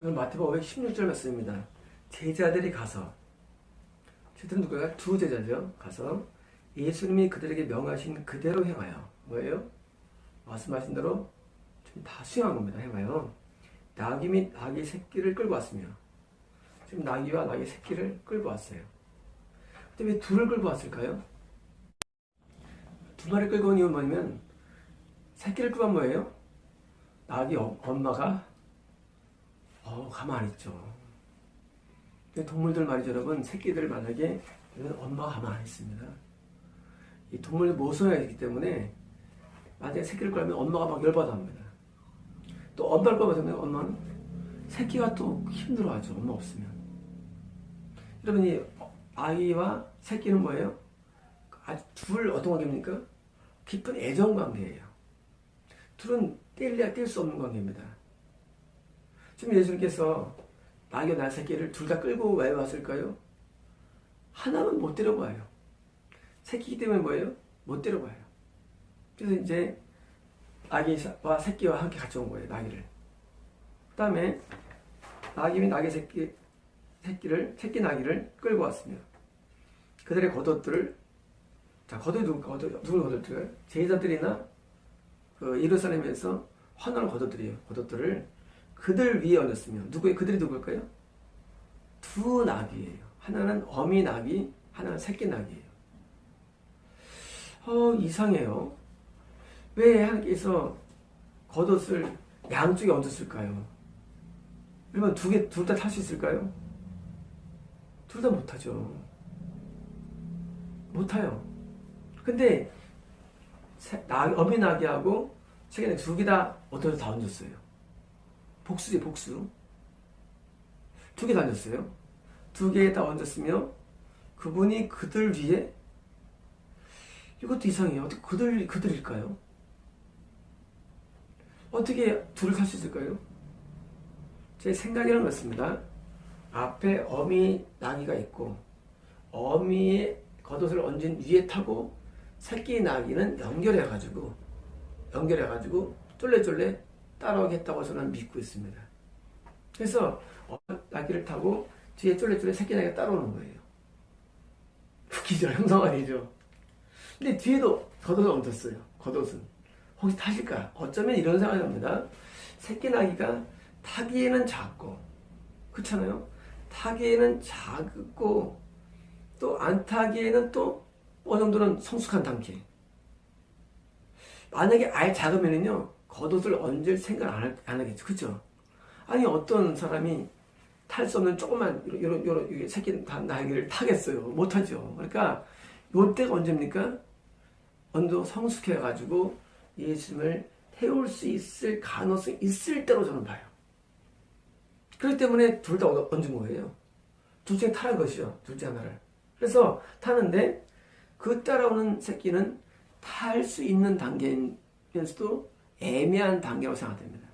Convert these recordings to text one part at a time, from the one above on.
마태복음 16절 말씀입니다. 제자들이 가서 제자들은 누구야? 두 제자죠. 가서 예수님이 그들에게 명하신 그대로 행하여 뭐예요? 말씀하신 대로 지금 다 수행한 겁니다. 행하여 나귀 및 나귀 새끼를 끌고 왔으며 지금 나귀와 나귀 새끼를 끌고 왔어요. 근데 왜 둘을 끌고 왔을까요? 두 마리 끌고 온 이유는 뭐냐면 새끼를 끌고 온 뭐예요? 나귀 어- 엄마가 어, 가만히 있죠. 동물들 말이죠, 여러분. 새끼들 만약에 엄마가 가만히 있습니다. 이 동물 있기 때문에 만약에 새끼를 끌면 엄마가 막 열받아 합니다. 또 엄마를 끌면 엄마는 새끼가 또 힘들어하죠. 엄마 없으면. 여러분, 이 아이와 새끼는 뭐예요? 둘 어떤 관계입니까? 깊은 애정 관계예요. 둘은 뗄래야 뗄 수 없는 관계입니다. 지금 예수님께서 나귀와 나 새끼를 둘 다 끌고 왜 왔을까요? 하나는 못 데려가요. 새끼이기 때문에 뭐예요? 못 데려가요. 그래서 이제 아기와 새끼와 함께 같이 온 거예요. 나귀를. 그 다음에 나귀 및 나귀 새끼, 새끼를, 새끼 나귀를 끌고 왔으며 그들의 겉옷들을 자, 겉옷이 누구, 겉옷, 누굴 겉옷들까요? 제자들이나 그 예루살렘에서 환원을 겉옷들이에요. 겉옷들을 그들 위에 얹었으며 누구의 그들이 누굴까요? 두 나귀예요. 하나는 어미 나귀, 하나는 새끼 나귀예요. 어 이상해요. 왜 하나님께서 겉옷을 양쪽에 얹었을까요? 그러면 두 개 둘 다 탈 수 있을까요? 둘 다 못하죠. 못타요. 근데 새- 나, 어미 나귀하고 새끼 나귀 두개 다 어떻게 다 얹었어요. 복수지 복수. 두개 얹었어요. 두개다 얹었으며 그분이 그들 위에 이것도 이상해요. 어떻게 그들 그들일까요? 어떻게 둘을 살 수 있을까요? 제 생각에는 그렇습니다. 앞에 어미 나귀가 있고 어미의 겉옷을 얹은 위에 타고 새끼 나귀는 연결해 가지고 연결해 가지고 쫄래쫄래 따라오겠다고 저는 믿고 있습니다. 그래서 어, 나귀를 타고 뒤에 쫄래쫄래 새끼 나귀가 따라오는 거예요. 기절 형성가 되죠. 근데 뒤에도 겉옷을 얹었어요. 겉옷은. 혹시 타실까? 어쩌면 이런 생각이 납니다. 새끼 나귀가 타기에는 작고, 그렇잖아요? 타기에는 작고, 또 안 타기에는 또 어느 정도는 성숙한 단계. 만약에 아예 작으면은요, 겉옷을 얹을 생각 안, 할- 안 하겠죠. 그죠? 아니, 어떤 사람이 탈 수 없는 조그만, 요런, 요런, 요런 새끼 다- 날개를 타겠어요. 못하죠. 그러니까, 요때가 언제입니까? 정도 성숙해가지고 예수님을 태울 수 있을 가능성이 있을 때로 저는 봐요. 그렇기 때문에 둘 다 얹은 거예요. 둘 중에 타는 것이요. 둘째 하나를. 그래서 타는데 그 따라오는 새끼는 탈 수 있는 단계면서도 애매한 단계라고 생각됩니다.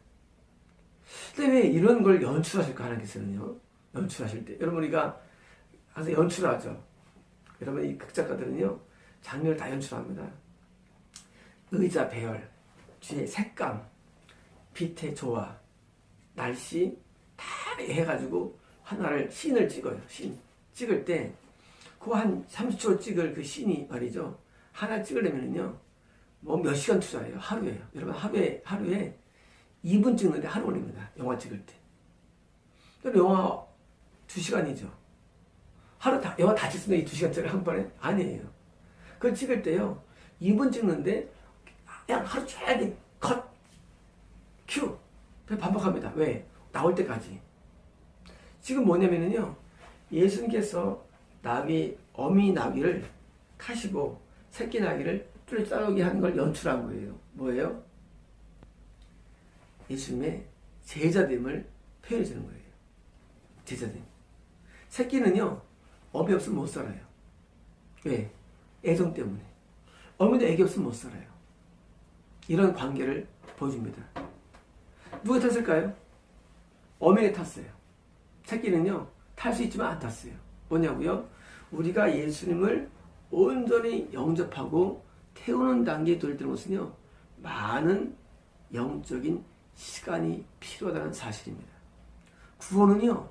근데 왜 이런 걸 연출하실까 하나님께서는요? 연출하실 때. 여러분, 우리가 항상 연출하죠. 여러분, 이 극작가들은요, 장면을 다 연출합니다. 의자 배열, 뒤에 색감, 빛의 조화, 날씨, 다 해가지고 하나를 씬을 찍어요. 씬. 찍을 때, 그 한 30초 찍을 그 씬이 말이죠. 하나 찍으려면요, 뭐 몇 시간 투자해요? 하루에요. 여러분, 하루에, 하루에 2분 찍는데 하루 걸립니다. 영화 찍을 때. 영화 2시간이죠. 하루 다, 영화 다 찍습니다. 이 2시간짜리 한 번에? 아니에요. 그걸 찍을 때요, 2분 찍는데, 그냥 하루 종일 컷, 큐. 반복합니다. 왜? 나올 때까지. 지금 뭐냐면요, 예수님께서 나귀, 어미 나귀를 타시고, 새끼 나귀를 뚫려 따르게 하는 걸 연출한 거예요. 뭐예요? 예수님의 제자됨을 표현해 주는 거예요. 제자됨. 새끼는요, 어미 없으면 못 살아요. 왜? 애정 때문에. 어미도 애기 없으면 못 살아요. 이런 관계를 보여줍니다. 누가 탔을까요? 어미가 탔어요. 새끼는요, 탈 수 있지만 안 탔어요. 뭐냐고요? 우리가 예수님을 온전히 영접하고 태우는 단계에 것은요, 많은 영적인 시간이 필요하다는 사실입니다. 구원은요,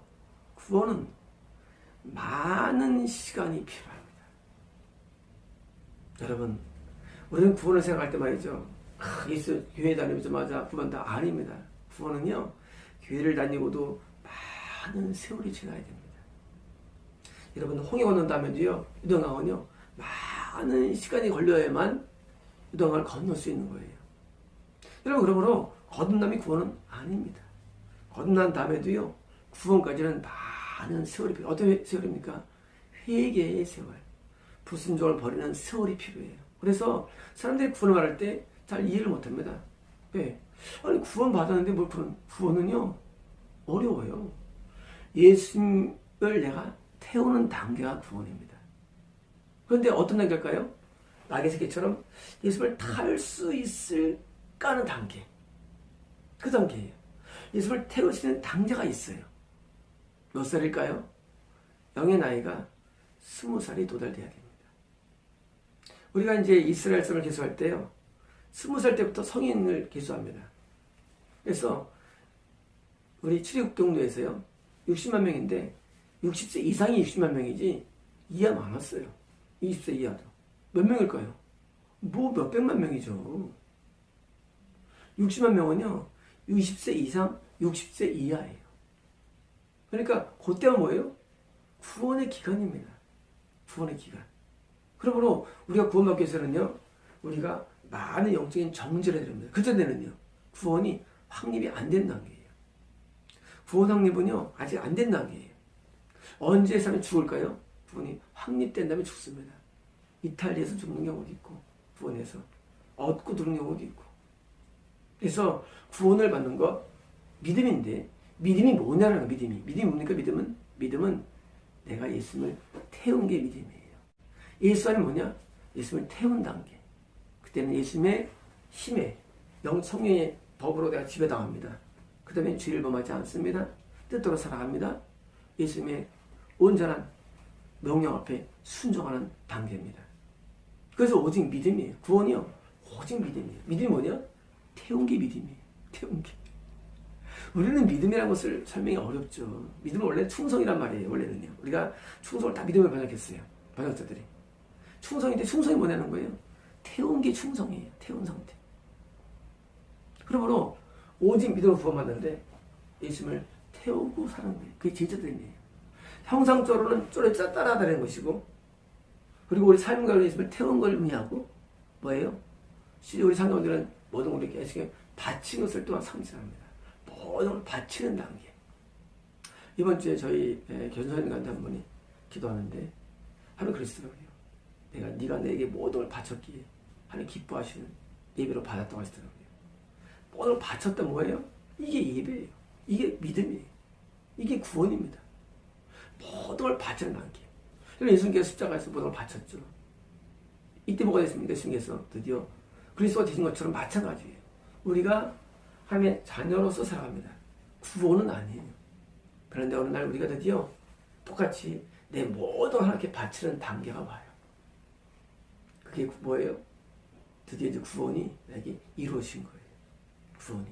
구원은 많은 시간이 필요합니다. 여러분, 우리는 구원을 생각할 때 말이죠. 아, 예수 교회 다니자마자 구원 다 아닙니다. 구원은요, 교회를 다니고도 많은 세월이 지나야 됩니다. 여러분, 홍해 건넌다면도요, 유동강은요, 많 은 시간이 걸려야만 유동강을 건널 수 있는 거예요. 여러분, 그러므로 거듭남이 구원은 아닙니다. 거듭난 다음에도요, 구원까지는 많은 세월이 필요. 어떤 세월입니까? 회개의 세월. 불순종을 버리는 세월이 필요해요. 그래서 사람들이 구원을 말할 때 잘 이해를 못 합니다. 왜? 아니, 구원 받았는데 뭘 구원, 구원은요, 어려워요. 예수님을 내가 태우는 단계가 구원입니다. 그런데 어떤 단계일까요? 낙의 새끼처럼 예수를 탈 수 있을까 하는 단계. 그 단계예요. 예수를 있는 단계가 있어요. 몇 살일까요? 영의 나이가 스무 살이 도달돼야 됩니다. 우리가 이제 이스라엘 성을 개수할 때요. 스무 살 때부터 성인을 개수합니다. 그래서 우리 출입국경로에서요. 60만 명인데 60세 이상이 60만 명이지 이하 많았어요. 20세 이하도. 몇 명일까요? 뭐 몇백만 명이죠. 60만 명은요. 60세 이상, 60세 이하예요. 그러니까 그때가 뭐예요? 구원의 기간입니다. 구원의 기간. 그러므로 우리가 구원받기 위해서는요. 우리가 많은 영적인 정죄를 해야 됩니다. 그전에는요. 구원이 확립이 안 된 단계예요. 구원 확립은요. 아직 안 된 단계예요. 언제 사람이 죽을까요? 구원이 확립된 다음에 죽습니다. 이탈리아에서 죽는 경우도 있고 구원에서 얻고 들은 경우도 있고 그래서 구원을 받는 거 믿음인데 믿음이 뭐냐는 거 믿음이 믿음이 뭡니까 믿음은 믿음은 내가 예수님을 태운 게 믿음이에요. 예수 안이 뭐냐? 예수님을 태운 단계. 그때는 예수님의 힘에 영 성령의 법으로 내가 지배당합니다. 그 다음에 죄를 범하지 않습니다. 뜻대로 살아갑니다. 예수님의 온전한 명령 앞에 순종하는 단계입니다. 그래서 오직 믿음이에요. 구원이요. 오직 믿음이에요. 믿음이 뭐냐? 태운 게 믿음이에요. 태운 게. 우리는 믿음이라는 것을 설명이 어렵죠. 믿음은 원래 충성이란 말이에요. 원래는요. 우리가 충성을 다 믿음을 번역했어요. 번역자들이. 충성인데 충성이 뭐냐는 거예요? 태운 게 충성이에요. 태운 상태. 그러므로 오직 믿음으로 구원받는데 예수님을 태우고 사는 거예요. 그게 제자들이에요. 형상적으로는 쪼래 따라다니는 것이고 그리고 우리 삶과 예수님을 태운 걸 의미하고 뭐예요? 우리 상관들은 모든 우리 계시게 바친 것을 또한 상징합니다. 모든 걸 바치는 단계. 이번 주에 저희 견선님 간데 한 분이 기도하는데 하나님 그러시더라고요. 내가 네가 내게 모든 걸 바쳤기에 하나님 기뻐하시는 예배로 받았다고 하시더라고요. 모든 걸 바쳤다 뭐예요? 이게 예배예요. 이게 믿음이에요. 이게 구원입니다. 모든 걸 바치는 단계. 예수님께서 십자가에서 걸 바쳤죠. 이때 뭐가 됐습니까? 예수님께서 드디어 그리스도가 되신 것처럼 마찬가지예요. 우리가 하나님의 자녀로서 살아갑니다. 구원은 아니에요. 그런데 어느 날 우리가 드디어 똑같이 내 모든 하나님께 바치는 단계가 와요. 그게 뭐예요? 드디어 이제 구원이 내게 이루어진 거예요. 구원이.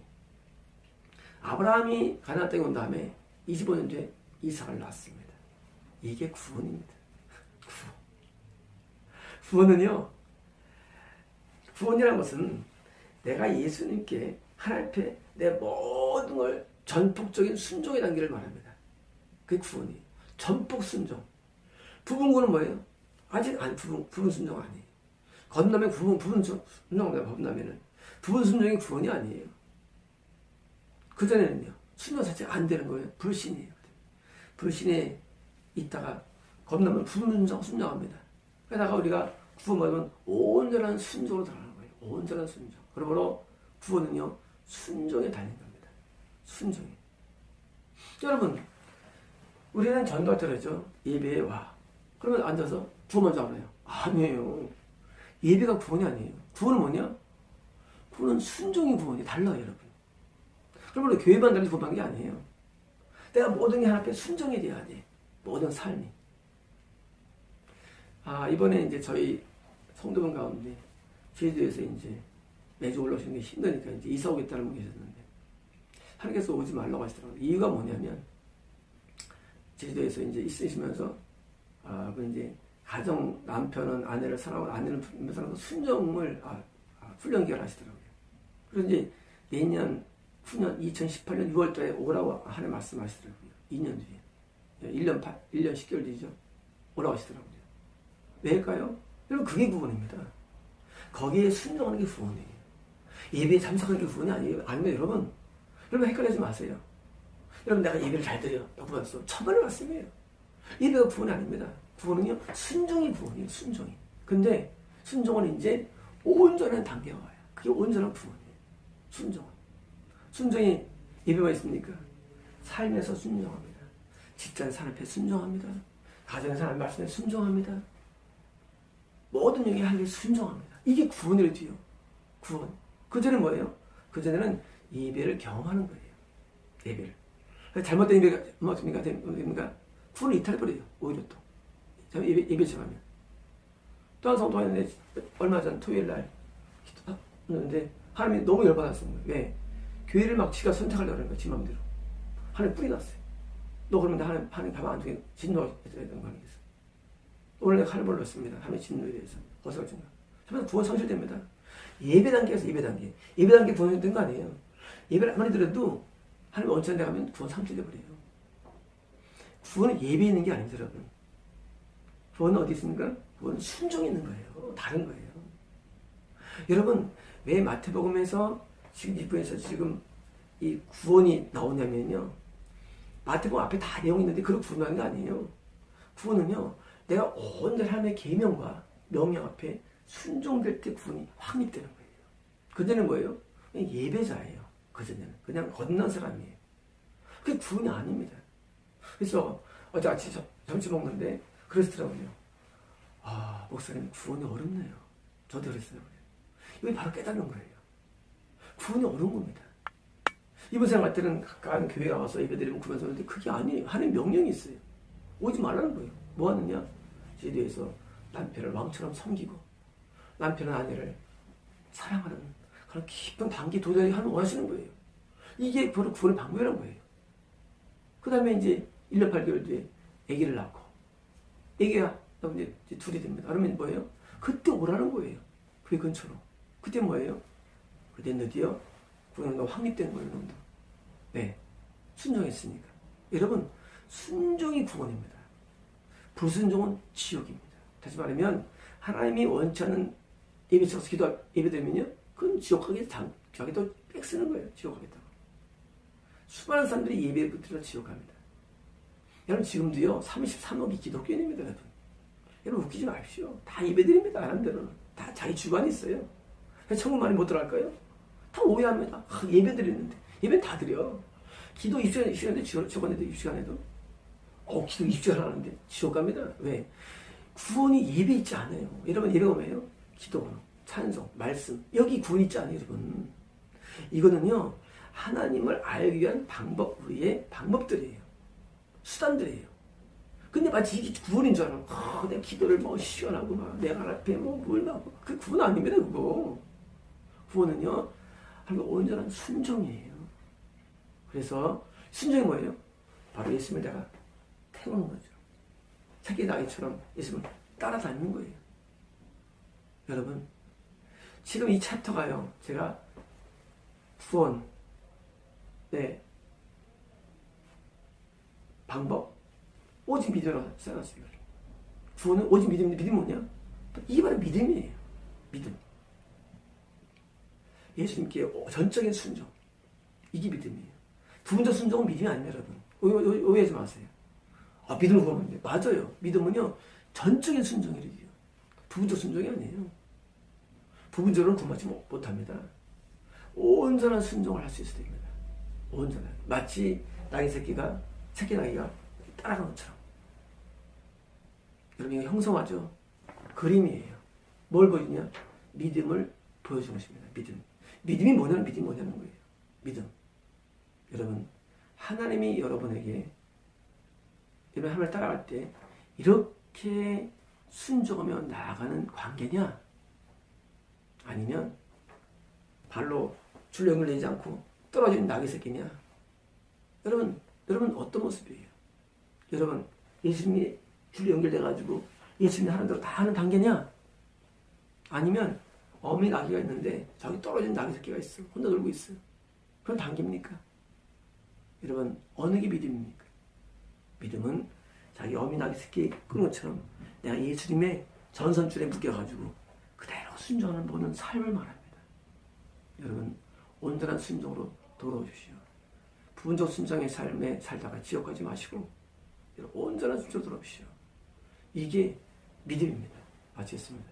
아브라함이 가나안 땅에 온 다음에 25년 뒤에 이삭을 낳았습니다. 이게 구원입니다. 구원. 구원은요. 구원이라는 것은 내가 예수님께 하나님 앞에 내 모든 걸 전폭적인 순종의 단계를 말합니다. 그게 구원이에요. 전폭 순종. 부분구는 뭐예요? 아직 안 부분, 부분 순종 아니에요. 건너면 부분, 부분 순종입니다. 법나면은. 부분 순종이 구원이 아니에요. 그전에는요. 순종 자체가 안 되는 거예요. 불신이에요. 불신에 있다가 겁나면 부분 순종, 순종합니다. 그러다가 우리가 구원받으면 온전한 순종으로 들어가는 거예요. 온전한 순종. 그러므로 구원은요. 순종에 달린 겁니다. 순종에. 여러분, 우리는 전도가 들어죠. 예배에 와. 그러면 앉아서 구원 먼저 알아요. 아니에요. 예배가 구원이 아니에요. 구원은 뭐냐? 구원은 순종이 구원이 달라요, 여러분. 그러므로 교회만 다니 구원받는 게 아니에요. 내가 모든 게 하나님 앞에 순종이 돼야 돼. 모든 삶이. 아, 이번에 이제 저희 성도분 가운데 제주도에서 이제 매주 올라오시는 게 힘드니까 이제 이사 오겠다는 분 계셨는데 하나님께서 오지 말라고 하시더라고요. 이유가 뭐냐면 제주도에서 이제 있으시면서 아, 그 이제 가정 남편은 아내를 사랑하고 아내는 사랑하고 순정을 아, 아, 훈련 기를 하시더라고요. 그래서 이제 내년 후년 2018년 6월달에 오라고 하는 말씀하시더라고요. 2년 뒤에 1년 8, 1년 10개월 뒤죠. 오라고 하시더라고요. 왜일까요? 여러분 그게 구원입니다. 거기에 순종하는 게 구원이에요. 예배에 참석하는 게 구원이 아니에요. 아니면 여러분 여러분 헷갈리지 마세요. 여러분 내가 예배를 잘 드려. 누구 봤어? 천만의 말씀이에요. 예배가 구원이 아닙니다. 구원은요 순종이 구원이에요. 순종이. 근데 순종은 이제 온전한 단계가 와요. 그게 온전한 구원이에요. 순종. 순종이 예배가 있습니까? 삶에서 순종합니다. 직장 산업에 순종합니다. 가정 사람 말씀에 순종합니다. 모든 영이 하나님 순종합니다. 이게 구원이래요. 구원. 그 전에는 뭐예요? 그 전에는 예배를 경험하는 거예요. 예배를. 잘못된 예배가 뭐습니까? 됩니까? 구원을 이탈해버려요. 오히려 또. 예배, 예배 지하면 또한 성도 하는데 얼마 전 토요일 날 기도하는데 하나님이 너무 열받았어요. 왜? 교회를 막 지가 선택하려고 그러는 거야. 지 마음대로. 하나님 뿌리 났어요. 너 그러면 하나님, 하나님 가만 안 두게 진노가 되는 거 아니겠어? 오늘 내가 칼을 불렀습니다. 하나님 진노에 대해서. 어서 오신가. 그러면 구원 성실됩니다. 예배 단계에서 예배 단계. 예배 단계 구원 된거 아니에요. 예배를 아무리 들어도 하나님 원천 데 가면 구원 상실돼 버려요. 구원은 예배에 있는 게 아닙니다, 여러분. 구원은 어디 있습니까? 구원은 순종에 있는 거예요. 다른 거예요. 여러분, 왜 마태복음에서 지금 이부에서 지금 이 구원이 나오냐면요. 마태복음 앞에 다 내용이 있는데 그걸 구원하는 거 아니에요. 구원은요. 내가 온전히 하나님의 계명과 명령 앞에 순종될 때 구원이 확립되는 거예요. 그전에는 뭐예요? 예배자예요. 그전에는. 그냥 걷는 사람이에요. 그게 구원이 아닙니다. 그래서 어제 아침 점심 먹는데 그러시더라고요. 아, 목사님 구원이 어렵네요. 저도 그랬어요. 이게 바로 깨닫는 거예요. 구원이 어려운 겁니다. 이번 생활 때는 가까운 교회 가서 예배드리면 구원서 오는데 그게 아니에요. 하나님 명령이 있어요. 오지 말라는 거예요. 뭐 하느냐? 제도에서 남편을 왕처럼 섬기고 남편은 아내를 사랑하는 그런 깊은 단계 도달이 하는 원하시는 거예요. 이게 바로 구원의 방법이라는 거예요. 그 다음에 이제 1년 8개월 뒤에 아기를 낳고 아기가 이제 둘이 됩니다. 그러면 뭐예요? 그때 오라는 거예요. 그 근처로. 그때 뭐예요? 그때 드디어 구원가 확립된 거예요. 여러분들. 네. 순종했으니까. 여러분 순종이 구원입니다. 불순종은 지옥입니다. 다시 말하면 하나님이 원치 않는 예배 쳐서 기도 예배되면요. 그건 지옥 가게 당, 자기도 빽 쓰는 거예요. 지옥 가겠다고. 수많은 사람들이 예배 붙들어 지옥 갑니다. 여러분 지금도요. 33억이 기독교인입니다. 여러분. 여러분 웃기지 마십시오. 다 예배 드립니다. 나름대로는. 다 자기 주관이 있어요. 천국 많이 못 들어갈까요? 다 오해합니다. 아, 예배 드리는데. 예배 다 드려. 기도 입시간, 시간에 지옥 가는데 입시간에도. 어, 기도 입시간 하는데 지옥 갑니다. 왜? 구원이 예배 있지 않아요. 여러분 예배가 뭐예요? 기도, 찬송, 말씀. 여기 구원 있지 않아요, 여러분. 이거는요, 하나님을 알기 위한 방법, 우리의 방법들이에요. 수단들이에요. 근데 마치 이게 구원인 줄 알아. 아, 내 기도를 뭐 시원하고 막 내가 앞에 뭐뭘 막. 그 구원 아닙니다, 그거. 구원은요, 하나님 온전한 순종이에요. 그래서 순종이 뭐예요? 바로 예수님을 내가 태우는 거죠. 새끼 나이처럼 예수님을 따라다니는 거예요. 여러분, 지금 이 챕터가요, 제가 구원, 네, 방법, 오직 믿으라 써놨어요. 구원은 오직 믿음인데 믿음 뭐냐? 이게 바로 믿음이에요. 믿음. 예수님께 전적인 순종. 이게 믿음이에요. 부분적 순종은 믿음이 아닙니다, 여러분. 오해하지 마세요. 아, 믿음을 구하면 맞아요. 믿음은요, 전적인 순종이래요. 부분적 순종이 아니에요. 부분적으로는 구하지 못합니다. 온전한 순종을 할 수 있어야 됩니다. 온전한. 마치 나이 새끼가, 새끼 나이가 따라가는 것처럼. 여러분, 이거 형성하죠? 그림이에요. 뭘 보여주냐? 믿음을 보여주는 것입니다. 믿음. 믿음이 뭐냐면 믿음이 뭐냐는 거예요. 믿음. 여러분, 하나님이 여러분에게 여러분 하나님을 따라갈 때 이렇게 순종하며 나아가는 관계냐? 아니면 발로 줄령을 내지 않고 떨어진 낙이 새끼냐? 여러분, 여러분 어떤 모습이에요? 여러분 예수님이 줄로 연결돼가지고 예수님이 하는 대로 다 하는 단계냐? 아니면 어미 나귀가 있는데 저기 떨어진 나귀 새끼가 있어. 혼자 놀고 있어. 그런 단계입니까? 여러분 어느 게 믿음입니까? 믿음은 자기 어미 나귀 새끼 끄는 것처럼 내가 예수님의 전선줄에 묶여가지고 그대로 순종하는 보는 삶을 말합니다. 여러분 온전한 순종으로 돌아오십시오. 부분적 순종의 삶에 살다가 지옥 가지 마시고 온전한 순종으로 돌아오십시오. 이게 믿음입니다. 마치겠습니다.